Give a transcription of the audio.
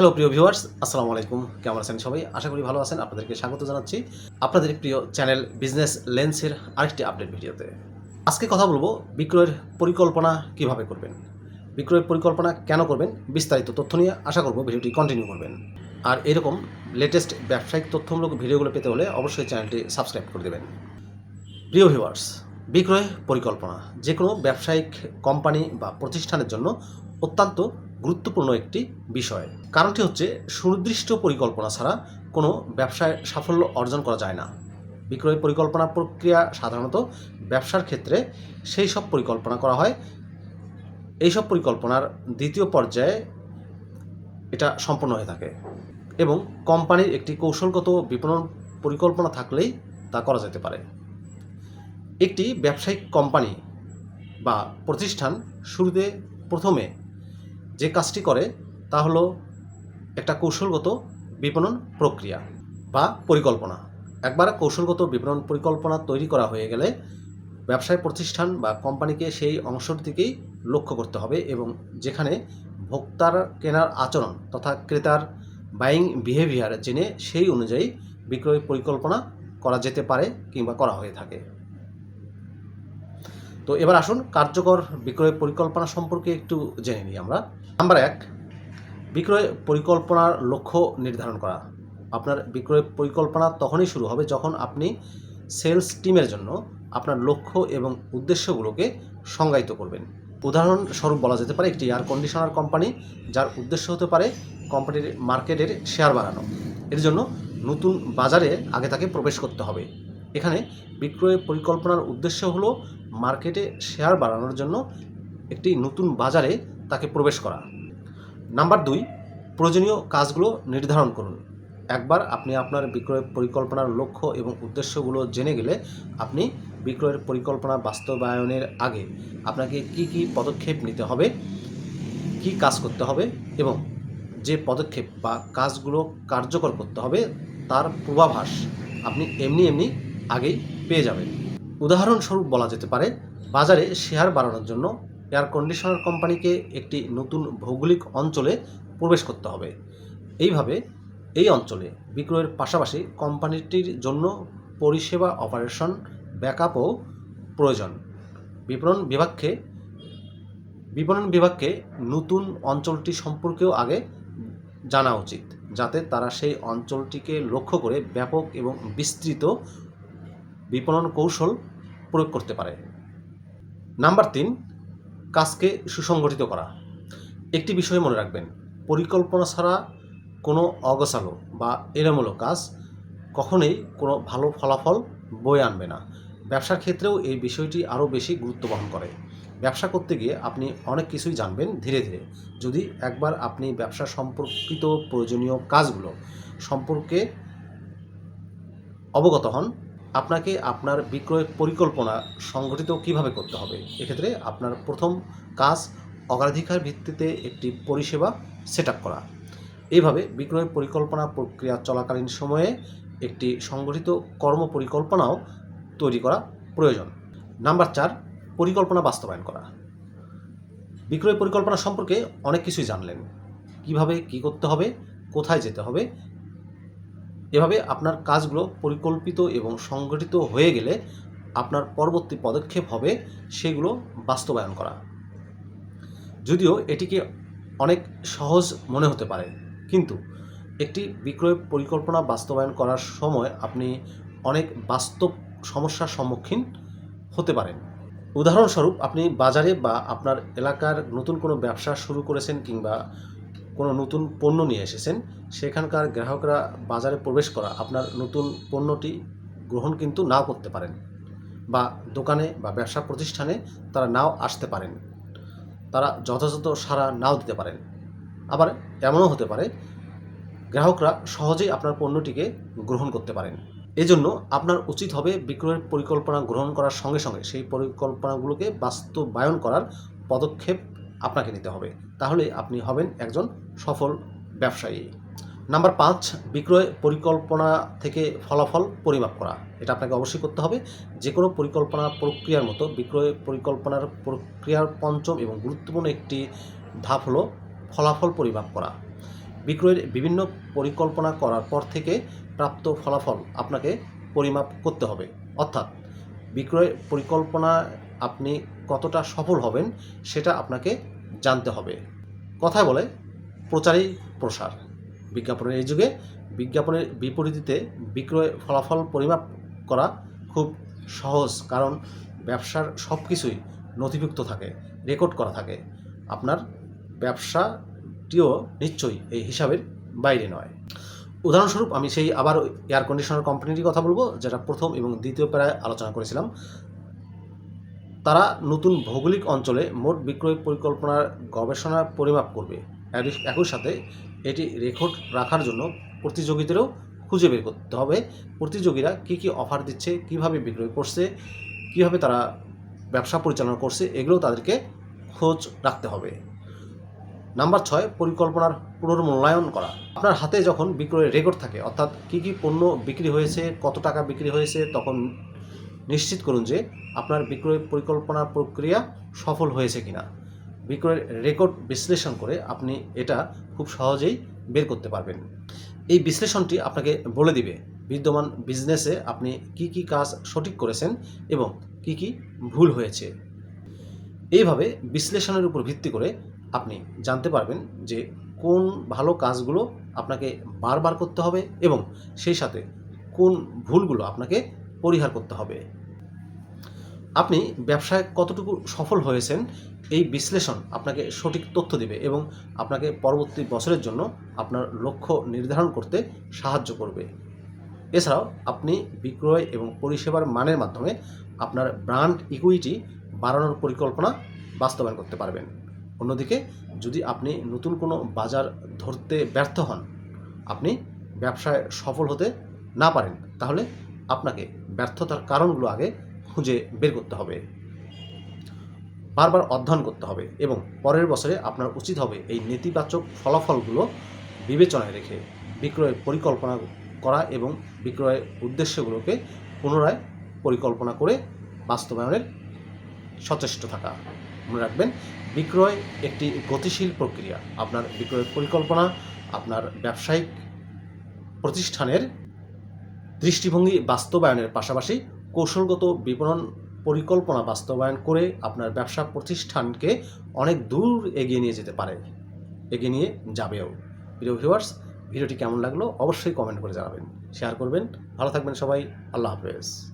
Hello প্রিয় viewers আসসালামু আলাইকুম। কেমন আছেন সবাই? আশা করি ভালো আছেন। আপনাদেরকে স্বাগত জানাচ্ছি আপনাদের প্রিয় চ্যানেল বিজনেস লেন্সের আরেকটি আপডেট ভিডিওতে। আজকে কথা বলব বিক্রয়ের পরিকল্পনা কীভাবে করবেন? বিক্রয়ের পরিকল্পনা কেন করবেন? বিস্তারিত তথ্য নিয়ে আশা করব ভিডিওটি কন্টিনিউ করবেন। আর এরকম লেটেস্ট ব্যবসায়িক তথ্যমূলক ভিডিওগুলো পেতে হলে অবশ্যই চ্যানেলটি সাবস্ক্রাইব করে দেবেন। প্রিয় ভিউয়ার্স বিক্রয় পরিকল্পনা যে কোনো ব্যবসায়িক কোম্পানি বা প্রতিষ্ঠানের জন্য অত্যন্ত গুরুত্বপূর্ণ একটি বিষয়। কারণটি হচ্ছে সুনির্দিষ্ট পরিকল্পনা ছাড়া কোনো ব্যবসায় সাফল্য অর্জন করা যায় না। বিক্রয় পরিকল্পনা প্রক্রিয়া সাধারণত ব্যবসার ক্ষেত্রে সেই সব পরিকল্পনা করা হয়। এইসব পরিকল্পনার দ্বিতীয় পর্যায়ে এটা সম্পন্ন হয়ে থাকে এবং কোম্পানির একটি কৌশলগত বিপণন পরিকল্পনা থাকলেই তা করা যেতে পারে। একটি ব্যবসায়িক কোম্পানি বা প্রতিষ্ঠান শুরুতে প্রথমে যে কাজটি করে, তা হলো একটা কৌশলগত বিপণন প্রক্রিয়া বা পরিকল্পনা। একবার কৌশলগত বিপণন পরিকল্পনা তৈরি করা হয়ে গেলে ব্যবসায় প্রতিষ্ঠান বা কোম্পানিকে সেই অংশের দিকেই লক্ষ্য করতে হবে এবং যেখানে ভোক্তার কেনার আচরণ তথা ক্রেতার বাইং বিহেভিয়ার জেনে সেই অনুযায়ী বিক্রয় পরিকল্পনা করা যেতে পারে কিংবা করা হয়ে থাকে। তো এবার আসুন কার্যকর বিক্রয় পরিকল্পনা সম্পর্কে একটু জেনে নিই আমরা। নাম্বার এক, বিক্রয় পরিকল্পনার লক্ষ্য নির্ধারণ করা। আপনার বিক্রয় পরিকল্পনা তখনই শুরু হবে যখন আপনি সেলস টিমের জন্য আপনার লক্ষ্য এবং উদ্দেশ্যগুলোকে সংজ্ঞায়িত করবেন। উদাহরণস্বরূপ বলা যেতে পারে একটি এয়ার কন্ডিশনার কোম্পানি যার উদ্দেশ্য হতে পারে কোম্পানির মার্কেটের শেয়ার বাড়ানো। এর জন্য নতুন বাজারে আগে তাকে প্রবেশ করতে হবে। এখানে বিক্রয় পরিকল্পনার উদ্দেশ্য হলো মার্কেটে শেয়ার বাড়ানোর জন্য একটি নতুন বাজারে তাকে প্রবেশ করা। নাম্বার দুই, প্রয়োজনীয় কাজগুলো নির্ধারণ করুন। একবার আপনি আপনার বিক্রয় পরিকল্পনার লক্ষ্য এবং উদ্দেশ্যগুলো জেনে গেলে আপনি বিক্রয়ের পরিকল্পনা বাস্তবায়নের আগে আপনাকে কি কি পদক্ষেপ নিতে হবে, কি কাজ করতে হবে এবং যে পদক্ষেপ বা কাজগুলো কার্যকর করতে হবে তার পূর্বাভাস আপনি এমনি এমনি আগেই পেয়ে যাবেন। উদাহরণস্বরূপ বলা যেতে পারে, বাজারে শেয়ার বাড়ানোর জন্য এয়ার কন্ডিশনার কোম্পানিকে একটি নতুন ভৌগোলিক অঞ্চলে প্রবেশ করতে হবে। এইভাবে এই অঞ্চলে বিক্রয়ের পাশাপাশি কোম্পানিটির জন্য পরিষেবা অপারেশন, ব্যাকআপও প্রয়োজন। বিপণন বিভাগকে বিপণন বিভাগকে নতুন অঞ্চলটি সম্পর্কেও আগে জানা উচিত, যাতে তারা সেই অঞ্চলটিকে লক্ষ্য করে ব্যাপক এবং বিস্তৃত বিপণন কৌশল প্রয়োগ করতে পারে। নাম্বার তিন, কাজকে সুসংগঠিত করা। একটি বিষয় মনে রাখবেন, পরিকল্পনা ছাড়া কোনো অগোছালো বা এলোমেলো কাজ কখনোই কোনো ভালো ফলাফল বয়ে আনবে না। ব্যবসার ক্ষেত্রেও এই বিষয়টি আরও বেশি গুরুত্ব বহন করে। ব্যবসা করতে গিয়ে আপনি অনেক কিছুই জানবেন ধীরে ধীরে। যদি একবার আপনি ব্যবসা সম্পর্কিত প্রয়োজনীয় কাজগুলো সম্পর্কে অবগত হন আপনাকে আপনার বিক্রয় পরিকল্পনা সংগঠিত কীভাবে করতে হবে? এক্ষেত্রে আপনার প্রথম কাজ অগ্রাধিকার ভিত্তিতে একটি পরিষেবা সেট করা। এইভাবে বিক্রয় পরিকল্পনা প্রক্রিয়া চলাকালীন সময়ে একটি সংগঠিত কর্ম পরিকল্পনাও তৈরি করা প্রয়োজন। নাম্বার চার, পরিকল্পনা বাস্তবায়ন করা। বিক্রয় পরিকল্পনা সম্পর্কে অনেক কিছুই জানলেন। কীভাবে কি করতে হবে? কোথায় যেতে হবে? এভাবে আপনার কাজগুলো পরিকল্পিত এবং সংগঠিত হয়ে গেলে আপনার পরবর্তী পদক্ষেপ হবে সেগুলো বাস্তবায়ন করা। যদিও এটিকে অনেক সহজ মনে হতে পারে, কিন্তু একটি বিক্রয় পরিকল্পনা বাস্তবায়ন করার সময় আপনি অনেক বাস্তব সমস্যার সম্মুখীন হতে পারেন। উদাহরণস্বরূপ আপনি বাজারে বা আপনার এলাকার নতুন কোনো ব্যবসা শুরু করেছেন কিংবা কোনো নতুন পণ্য নিয়ে এসেছেন, সেখানকার গ্রাহকরা বাজারে প্রবেশ করা আপনার নতুন পণ্যটি গ্রহণ কিন্তু নাও করতে পারেন বা দোকানে বা ব্যবসা প্রতিষ্ঠানে তারা নাও আসতে পারেন। তারা যথাযথ সাড়া নাও দিতে পারেন। আবার এমনও হতে পারে, গ্রাহকরা সহজেই আপনার পণ্যটিকে গ্রহণ করতে পারেন। এজন্য আপনার উচিত হবে বিক্রয়ের পরিকল্পনা গ্রহণ করার সঙ্গে সঙ্গে সেই পরিকল্পনাগুলোকে বাস্তবায়ন করার পদক্ষেপ আপনাকে নিতে হবে। তাহলে আপনি হবেন একজন সফল ব্যবসায়ী। নাম্বার পাঁচ, বিক্রয় পরিকল্পনা থেকে ফলাফল পরিমাপ করা। এটা আপনাকে অবশ্যই করতে হবে। যে কোনো পরিকল্পনা প্রক্রিয়ার মতো বিক্রয় পরিকল্পনার প্রক্রিয়ার পঞ্চম এবং গুরুত্বপূর্ণ একটি ধাপ হলো ফলাফল পরিমাপ করা। বিক্রয়ের বিভিন্ন পরিকল্পনা করার পর থেকে প্রাপ্ত ফলাফল আপনাকে পরিমাপ করতে হবে। অর্থাৎ বিক্রয় পরিকল্পনা আপনি কতটা সফল হবেন সেটা আপনাকে জানতে হবে। কথায় বলে, প্রচারই প্রসার। বিজ্ঞাপনের এই যুগে বিজ্ঞাপনের বিপরীতে বিক্রয় ফলাফল পরিমাপ করা খুব সহজ, কারণ ব্যবসার সব কিছুই নথিভুক্ত থাকে, রেকর্ড করা থাকে। আপনার ব্যবসাটিও নিশ্চয়ই এই হিসাবের বাইরে নয়। উদাহরণস্বরূপ, আমি সেই আবার এয়ার কন্ডিশনার কোম্পানিটির কথা বলব, যেটা প্রথম এবং দ্বিতীয় প্যারায় আলোচনা করেছিলাম। তারা নতুন ভৌগোলিক অঞ্চলে মোট বিক্রয় পরিকল্পনার গবেষণা পরিমাপ করবে। একই সাথে এটি রেকর্ড রাখার জন্য প্রতিযোগীদেরও খুঁজে বের করতে হবে। প্রতিযোগীরা কী কী অফার দিচ্ছে, কীভাবে বিক্রয় করছে, কীভাবে তারা ব্যবসা পরিচালনা করছে, এগুলো তাদেরকে খোঁজ রাখতে হবে। নাম্বার ছয়, পরিকল্পনার পুনর্মূল্যায়ন করা। আপনার হাতে যখন বিক্রয়ের রেকর্ড থাকে, অর্থাৎ কী কী পণ্য বিক্রি হয়েছে, কত টাকা বিক্রি হয়েছে, তখন নিশ্চিত করুন যে আপনার বিক্রয় পরিকল্পনা প্রক্রিয়া সফল হয়েছে কিনা। বিক্রয়ের রেকর্ড বিশ্লেষণ করে আপনি এটা খুব সহজেই বের করতে পারবেন। এই বিশ্লেষণটি আপনাকে বলে দিবে, বিদ্যমান বিজনেসে আপনি কি কি কাজ সঠিক করেছেন এবং কি কি ভুল হয়েছে। এইভাবে বিশ্লেষণের উপর ভিত্তি করে আপনি জানতে পারবেন যে কোন ভালো কাজগুলো আপনাকে বারবার করতে হবে এবং সেই সাথে কোন ভুলগুলো আপনাকে পরিহার করতে হবে। আপনি ব্যবসায় কতটুকু সফল হয়েছেন এই বিশ্লেষণ আপনাকে সঠিক তথ্য দেবে এবং আপনাকে পরবর্তী বছরের জন্য আপনার লক্ষ্য নির্ধারণ করতে সাহায্য করবে। এছাড়াও আপনি বিক্রয় এবং পরিষেবার মানের মাধ্যমে আপনার ব্র্যান্ড ইকুইটি বাড়ানোর পরিকল্পনা বাস্তবায়ন করতে পারবেন। অন্যদিকে, যদি আপনি নতুন কোনো বাজার ধরতে ব্যর্থ হন, আপনি ব্যবসায় সফল হতে না পারেন, তাহলে আপনাকে ব্যর্থতার কারণগুলো আগে খুঁজে বের করতে হবে। বারবার অধ্যয়ন করতে হবে এবং পরের বছরে আপনার উচিত হবে এই নেতিবাচক ফলাফলগুলো বিবেচনায় রেখে বিক্রয়ের পরিকল্পনা করা এবং বিক্রয়ের উদ্দেশ্যগুলোকে পুনরায় পরিকল্পনা করে বাস্তবায়নের সচেষ্ট থাকা। মনে রাখবেন, বিক্রয় একটি গতিশীল প্রক্রিয়া। আপনার বিক্রয়ের পরিকল্পনা, আপনার ব্যবসায়িক প্রতিষ্ঠানের দৃষ্টিভঙ্গি বাস্তবায়নের পাশাপাশি কৌশলগত বিপণন পরিকল্পনা বাস্তবায়ন করে আপনার ব্যবসা প্রতিষ্ঠানকে অনেক দূর এগিয়ে নিয়ে যেতে পারে। এগিয়ে নিয়ে যাবেও। প্রিয় ভিউয়ার্স ভিডিওটি কেমন লাগল অবশ্যই কমেন্ট করে জানাবেন। শেয়ার করবেন। ভালো থাকবেন সবাই। আল্লাহ হাফেজ।